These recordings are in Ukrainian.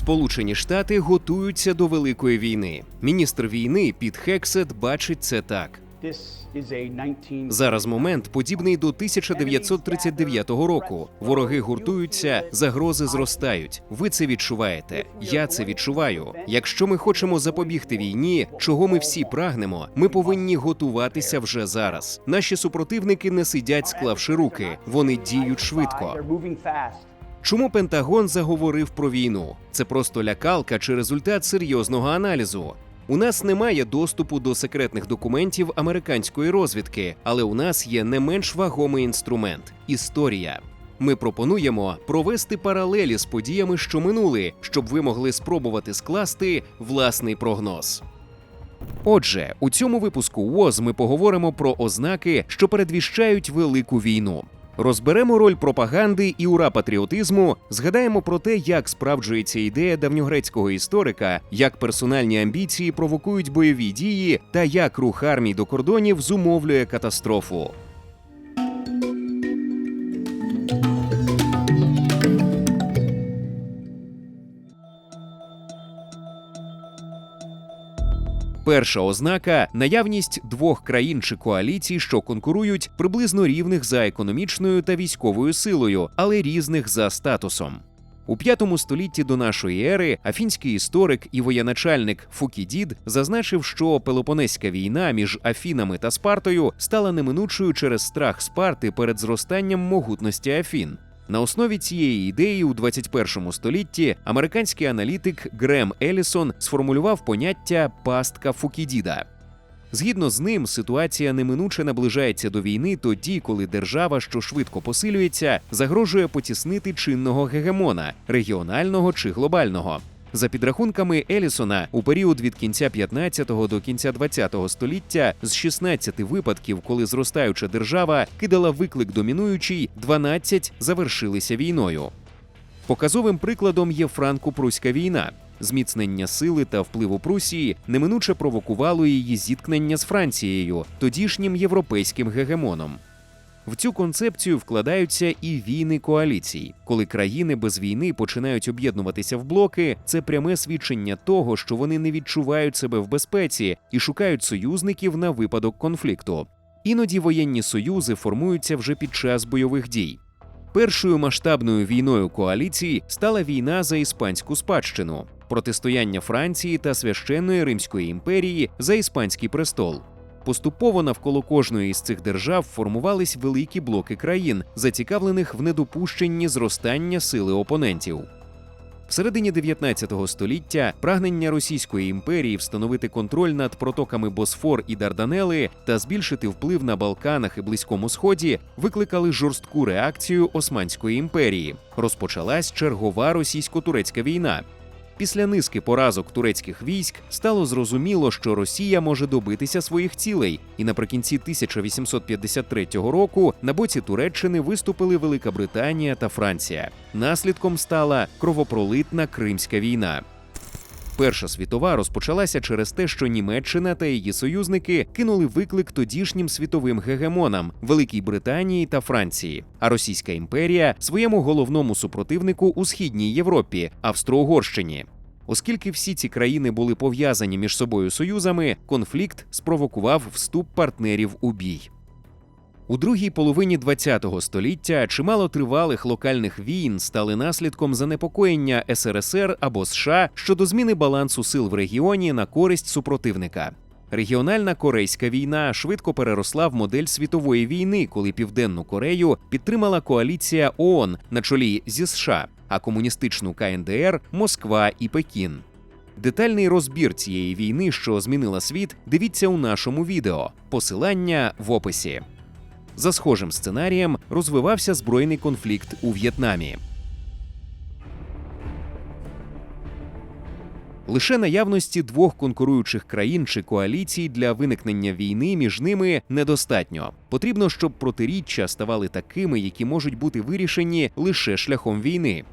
Сполучені Штати готуються до великої війни. Міністр війни Піт Хексет бачить це так. This is a 19 Зараз момент подібний до 1939 року. Вороги гуртуються, загрози зростають. Ви це відчуваєте. Я це відчуваю. Якщо ми хочемо запобігти війні, чого ми всі прагнемо, ми повинні готуватися вже зараз. Наші супротивники не сидять, склавши руки. Вони діють швидко. Чому Пентагон заговорив про війну? Це просто лякалка чи результат серйозного аналізу. У нас немає доступу до секретних документів американської розвідки, але у нас є не менш вагомий інструмент історія. Ми пропонуємо провести паралелі з подіями, що минули, щоб ви могли спробувати скласти власний прогноз. Отже, у цьому випуску ВОЗ ми поговоримо про ознаки, що передвіщають велику війну. Розберемо роль пропаганди і ура патріотизму, згадаємо про те, як справджується ідея давньогрецького історика, як персональні амбіції провокують бойові дії та як рух армій до кордонів зумовлює катастрофу. Перша ознака наявність двох країн чи коаліцій, що конкурують приблизно рівних за економічною та військовою силою, але різних за статусом. У п'ятому столітті до нашої ери афінський історик і воєначальник Фукідід зазначив, що Пелопонеська війна між Афінами та Спартою стала неминучою через страх Спарти перед зростанням могутності Афін. На основі цієї ідеї у 21 столітті американський аналітик Грем Елісон сформулював поняття пастка Фукідіда. Згідно з ним, ситуація неминуче наближається до війни тоді, коли держава, що швидко посилюється, загрожує потіснити чинного гегемона регіонального чи глобального. За підрахунками Елісона, у період від кінця 15-го до кінця 20-го століття з 16 випадків, коли зростаюча держава кидала виклик домінуючий, 12 завершилися війною. Показовим прикладом є франко-пруська війна. Зміцнення сили та впливу Прусії неминуче провокувало її зіткнення з Францією, тодішнім європейським гегемоном. В цю концепцію вкладаються і війни коаліцій. Коли країни без війни починають об'єднуватися в блоки, це пряме свідчення того, що вони не відчувають себе в безпеці і шукають союзників на випадок конфлікту. Іноді воєнні союзи формуються вже під час бойових дій. Першою масштабною війною коаліції стала війна за іспанську спадщину, протистояння Франції та священної Римської імперії за іспанський престол. Поступово навколо кожної із цих держав формувались великі блоки країн, зацікавлених в недопущенні зростання сили опонентів. В середині 19 століття прагнення Російської імперії встановити контроль над протоками Босфор і Дарданели та збільшити вплив на Балканах і Близькому Сході викликали жорстку реакцію Османської імперії. Розпочалась чергова російсько-турецька війна. Після низки поразок турецьких військ стало зрозуміло, що Росія може добитися своїх цілей, і наприкінці 1853 року на боці Туреччини виступили Велика Британія та Франція. Наслідком стала кровопролитна Кримська війна. Перша світова розпочалася через те, що Німеччина та її союзники кинули виклик тодішнім світовим гегемонам Великій Британії та Франції, а Російська імперія своєму головному супротивнику у східній Європі Австро-Угорщині. Оскільки всі ці країни були пов'язані між собою союзами, конфлікт спровокував вступ партнерів у бій. У другій половині ХХ століття чимало тривалих локальних війн стали наслідком занепокоєння СРСР або США щодо зміни балансу сил в регіоні на користь супротивника. Регіональна корейська війна швидко переросла в модель світової війни, коли Південну Корею підтримала коаліція ООН на чолі зі США, а комуністичну КНДР Москва і Пекін. Детальний розбір цієї війни, що змінила світ, дивіться у нашому відео. Посилання в описі. За схожим сценарієм розвивався збройний конфлікт у В'єтнамі. Лише наявності двох конкуруючих країн чи коаліцій для виникнення війни між ними недостатньо. Потрібно, щоб протиріччя ставали такими, які можуть бути вирішені лише шляхом війни.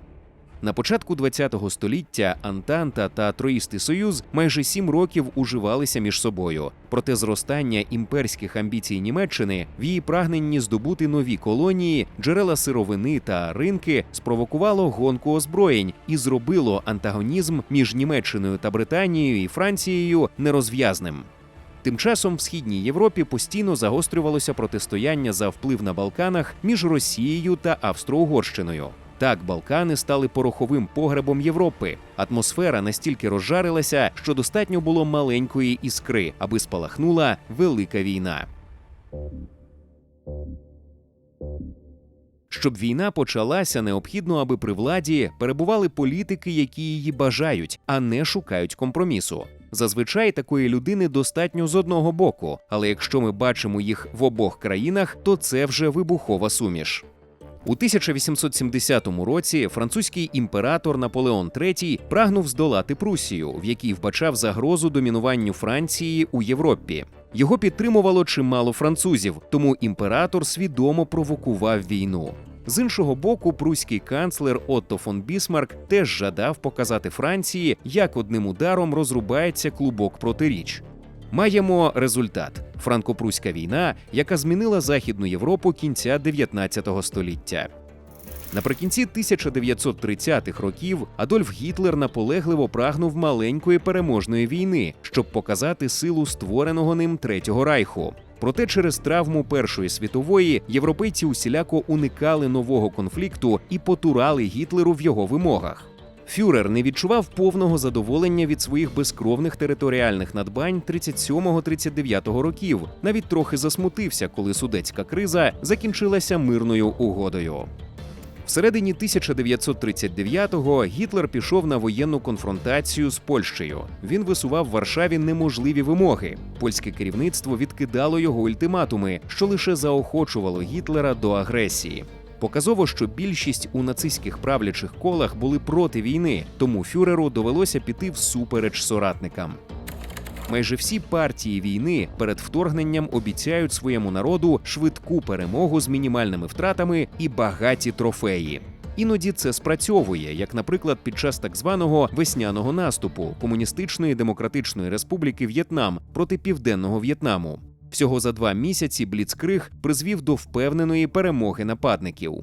На початку ХХ століття Антанта та Троїстий Союз майже сім років уживалися між собою. Проте зростання імперських амбіцій Німеччини в її прагненні здобути нові колонії, джерела сировини та ринки спровокувало гонку озброєнь і зробило антагонізм між Німеччиною та Британією і Францією нерозв'язним. Тим часом в східній Європі постійно загострювалося протистояння за вплив на Балканах між Росією та Австро-Угорщиною. Так, Балкани стали пороховим погребом Європи. Атмосфера настільки розжарилася, що достатньо було маленької іскри, аби спалахнула велика війна. Щоб війна почалася, необхідно, аби при владі перебували політики, які її бажають, а не шукають компромісу. Зазвичай такої людини достатньо з одного боку, але якщо ми бачимо їх в обох країнах, то це вже вибухова суміш. У 1870 році французький імператор Наполеон III прагнув здолати Прусію, в якій вбачав загрозу домінуванню Франції у Європі. Його підтримувало чимало французів, тому імператор свідомо провокував війну. З іншого боку, пруський канцлер Отто фон Бісмарк теж жадав показати Франції, як одним ударом розрубається клубок протиріч. Маємо результат: франко-пруська війна, яка змінила Західну Європу кінця 19 століття. Наприкінці 1930-х років Адольф Гітлер наполегливо прагнув маленької переможної війни, щоб показати силу створеного ним Третього райху. Проте через травму Першої світової європейці усіляко уникали нового конфлікту і потурали Гітлеру в його вимогах. Фюрер не відчував повного задоволення від своїх безкровних територіальних надбань 37-39 років. Навіть трохи засмутився, коли судецька криза закінчилася мирною угодою. Всередині 1939-го Гітлер пішов на воєнну конфронтацію з Польщею. Він висував Варшаві неможливі вимоги. Польське керівництво відкидало його ультиматуми, що лише заохочувало Гітлера до агресії. Показово, що більшість у нацистських правлячих колах були проти війни, тому фюреру довелося піти всупереч соратникам. Майже всі партії війни перед вторгненням обіцяють своєму народу швидку перемогу з мінімальними втратами і багаті трофеї. Іноді це спрацьовує, як, наприклад, під час так званого весняного наступу Комуністичної Демократичної Республіки В'єтнам проти Південного В'єтнаму. Всього за два місяці Бліцкриг призвів до впевненої перемоги нападників.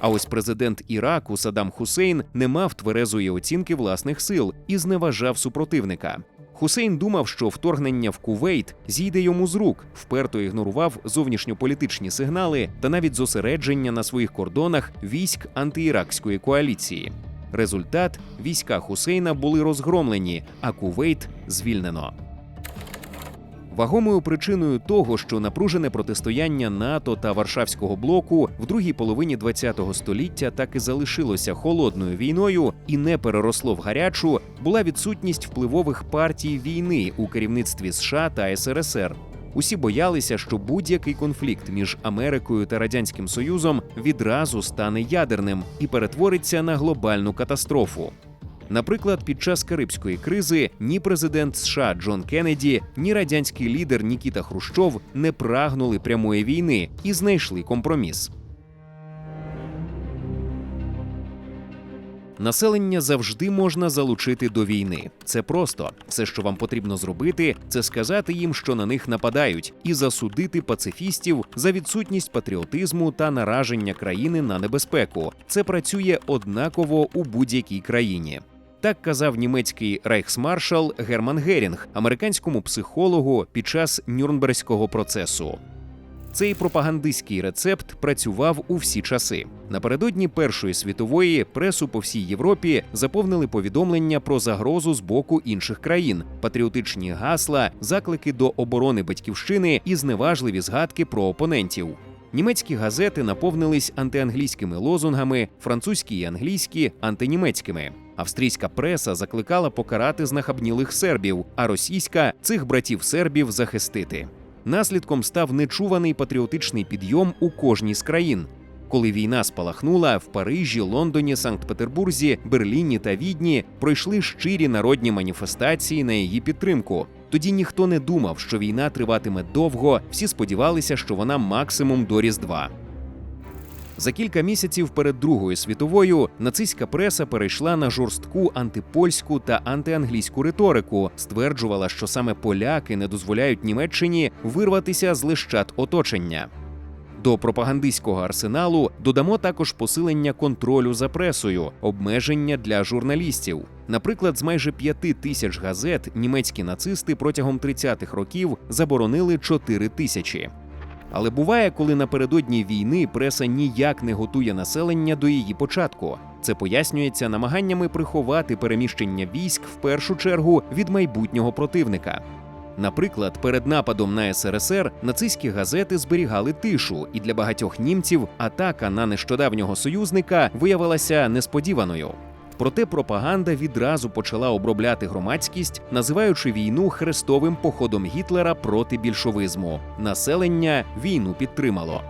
А ось президент Іраку Саддам Хусейн не мав тверезої оцінки власних сил і зневажав супротивника. Хусейн думав, що вторгнення в Кувейт зійде йому з рук, вперто ігнорував зовнішньополітичні сигнали та навіть зосередження на своїх кордонах військ антиіракської коаліції. Результат війська Хусейна були розгромлені, а Кувейт звільнено. Вагомою причиною того, що напружене протистояння НАТО та Варшавського блоку в другій половині ХХ століття так і залишилося холодною війною і не переросло в гарячу, була відсутність впливових партій війни у керівництві США та СРСР. Усі боялися, що будь-який конфлікт між Америкою та Радянським Союзом відразу стане ядерним і перетвориться на глобальну катастрофу. Наприклад, під час Карибської кризи ні президент США Джон Кеннеді, ні радянський лідер Нікіта Хрущов не прагнули прямої війни і знайшли компроміс. Населення завжди можна залучити до війни. Це просто все, що вам потрібно зробити, це сказати їм, що на них нападають, і засудити пацифістів за відсутність патріотизму та нараження країни на небезпеку. Це працює однаково у будь-якій країні. Так казав німецький рейхсмаршал Герман Герінг, американському психологу під час Нюрнберзького процесу. Цей пропагандистський рецепт працював у всі часи. Напередодні Першої світової пресу по всій Європі заповнили повідомлення про загрозу з боку інших країн, патріотичні гасла, заклики до оборони батьківщини і зневажливі згадки про опонентів. Німецькі газети наповнились антианглійськими лозунгами, французькі і англійські антинімецькими. Австрійська преса закликала покарати знахабнілих сербів, а російська цих братів сербів захистити. Наслідком став нечуваний патріотичний підйом у кожній з країн. Коли війна спалахнула, в Парижі, Лондоні, Санкт-Петербурзі, Берліні та Відні пройшли щирі народні маніфестації на її підтримку. Тоді ніхто не думав, що війна триватиме довго, всі сподівалися, що вона максимум до Різдва. За кілька місяців перед Другою світовою нацистська преса перейшла на жорстку антипольську та антианглійську риторику, стверджувала, що саме поляки не дозволяють Німеччині вирватися з лищат оточення. До пропагандистського арсеналу додамо також посилення контролю за пресою, обмеження для журналістів. Наприклад, з майже п'яти тисяч газет німецькі нацисти протягом 30-х років заборонили 4 тисячі. Але буває, коли напередодні війни преса ніяк не готує населення до її початку. Це пояснюється намаганнями приховати переміщення військ в першу чергу від майбутнього противника. Наприклад, перед нападом на СРСР нацистські газети зберігали тишу, і для багатьох німців атака на нещодавнього союзника виявилася несподіваною. Проте пропаганда відразу почала обробляти громадськість, називаючи війну хрестовим походом Гітлера проти більшовизму. Населення війну підтримало.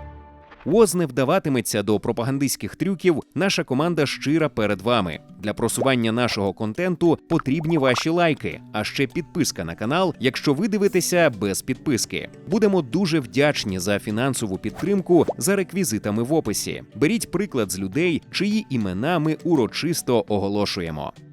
УОЗ не вдаватиметься до пропагандистських трюків. Наша команда щира перед вами. Для просування нашого контенту потрібні ваші лайки, а ще підписка на канал, якщо ви дивитеся без підписки. Будемо дуже вдячні за фінансову підтримку за реквізитами в описі. Беріть приклад з людей, чиї імена ми урочисто оголошуємо.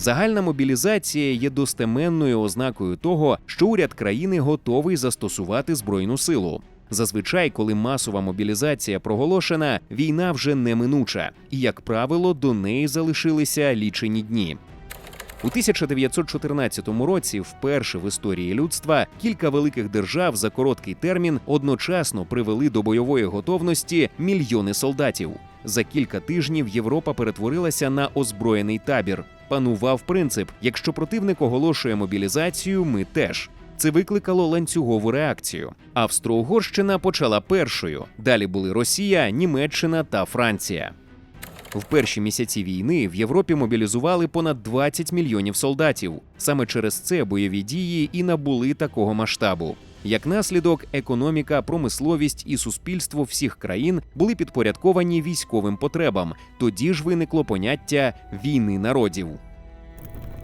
Загальна мобілізація є достеменною ознакою того, що уряд країни готовий застосувати збройну силу. Зазвичай, коли масова мобілізація проголошена, війна вже неминуча, і, як правило, до неї залишилися лічені дні. У 1914 році, вперше в історії людства, кілька великих держав за короткий термін одночасно привели до бойової готовності мільйони солдатів. За кілька тижнів Європа перетворилася на озброєний табір. Панував принцип: якщо противник оголошує мобілізацію, ми теж. Це викликало ланцюгову реакцію. Австро-Угорщина почала першою. Далі були Росія, Німеччина та Франція. В перші місяці війни в Європі мобілізували понад 20 мільйонів солдатів. Саме через це бойові дії і набули такого масштабу. Як наслідок, економіка, промисловість і суспільство всіх країн були підпорядковані військовим потребам. Тоді ж виникло поняття війни народів.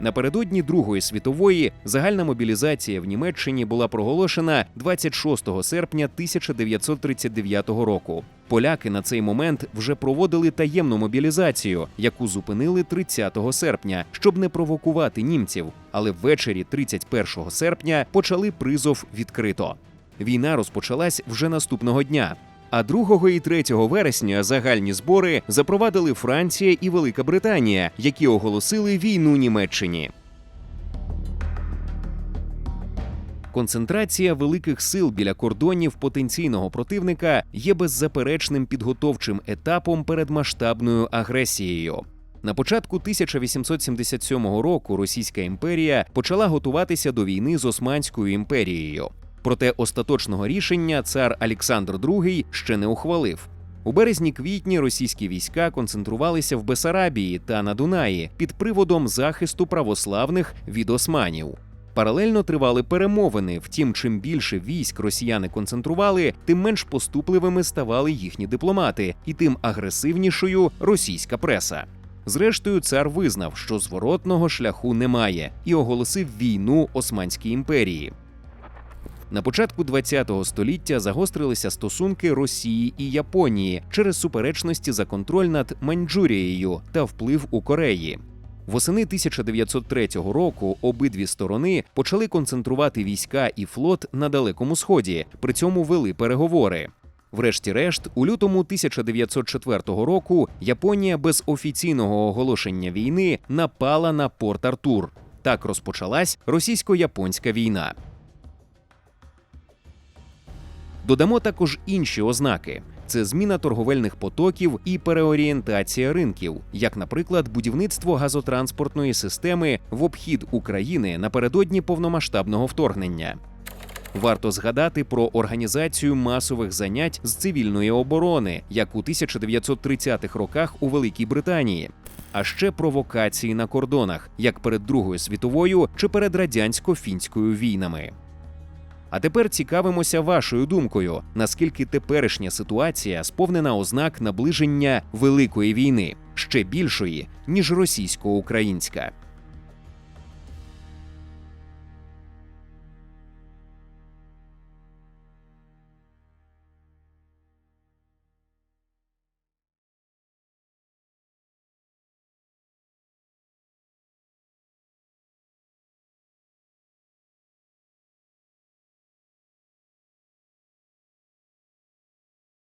Напередодні Другої світової загальна мобілізація в Німеччині була проголошена 26 серпня 1939 року. Поляки на цей момент вже проводили таємну мобілізацію, яку зупинили 30 серпня, щоб не провокувати німців. Але ввечері 31 серпня почали призов відкрито. Війна розпочалась вже наступного дня. А 2 і 3 вересня загальні збори запровадили Франція і Велика Британія, які оголосили війну Німеччині. Концентрація великих сил біля кордонів потенційного противника є беззаперечним підготовчим етапом перед масштабною агресією. На початку 1877 року Російська імперія почала готуватися до війни з Османською імперією. Проте остаточного рішення цар Олександр II ще не ухвалив. У березні-квітні російські війська концентрувалися в Бесарабії та на Дунаї під приводом захисту православних від османів. Паралельно тривали перемовини. Втім, чим більше військ росіяни концентрували, тим менш поступливими ставали їхні дипломати, і тим агресивнішою російська преса. Зрештою, цар визнав, що зворотного шляху немає, і оголосив війну Османській імперії. На початку ХХ століття загострилися стосунки Росії і Японії через суперечності за контроль над Маньчжурією та вплив у Кореї. Восени 1903 року обидві сторони почали концентрувати війська і флот на Далекому Сході, при цьому вели переговори. Врешті-решт, у лютому 1904 року Японія без офіційного оголошення війни напала на Порт Артур. Так розпочалась російсько-японська війна. Додамо також інші ознаки: це зміна торговельних потоків і переорієнтація ринків, як, наприклад, будівництво газотранспортної системи в обхід України напередодні повномасштабного вторгнення. Варто згадати про організацію масових занять з цивільної оборони, як у 1930-х роках у Великій Британії. а ще провокації на кордонах, як перед Другою світовою чи перед радянсько-фінською війнами. А тепер цікавимося вашою думкою, наскільки теперішня ситуація сповнена ознак наближення великої війни, ще більшої ніж російсько-українська.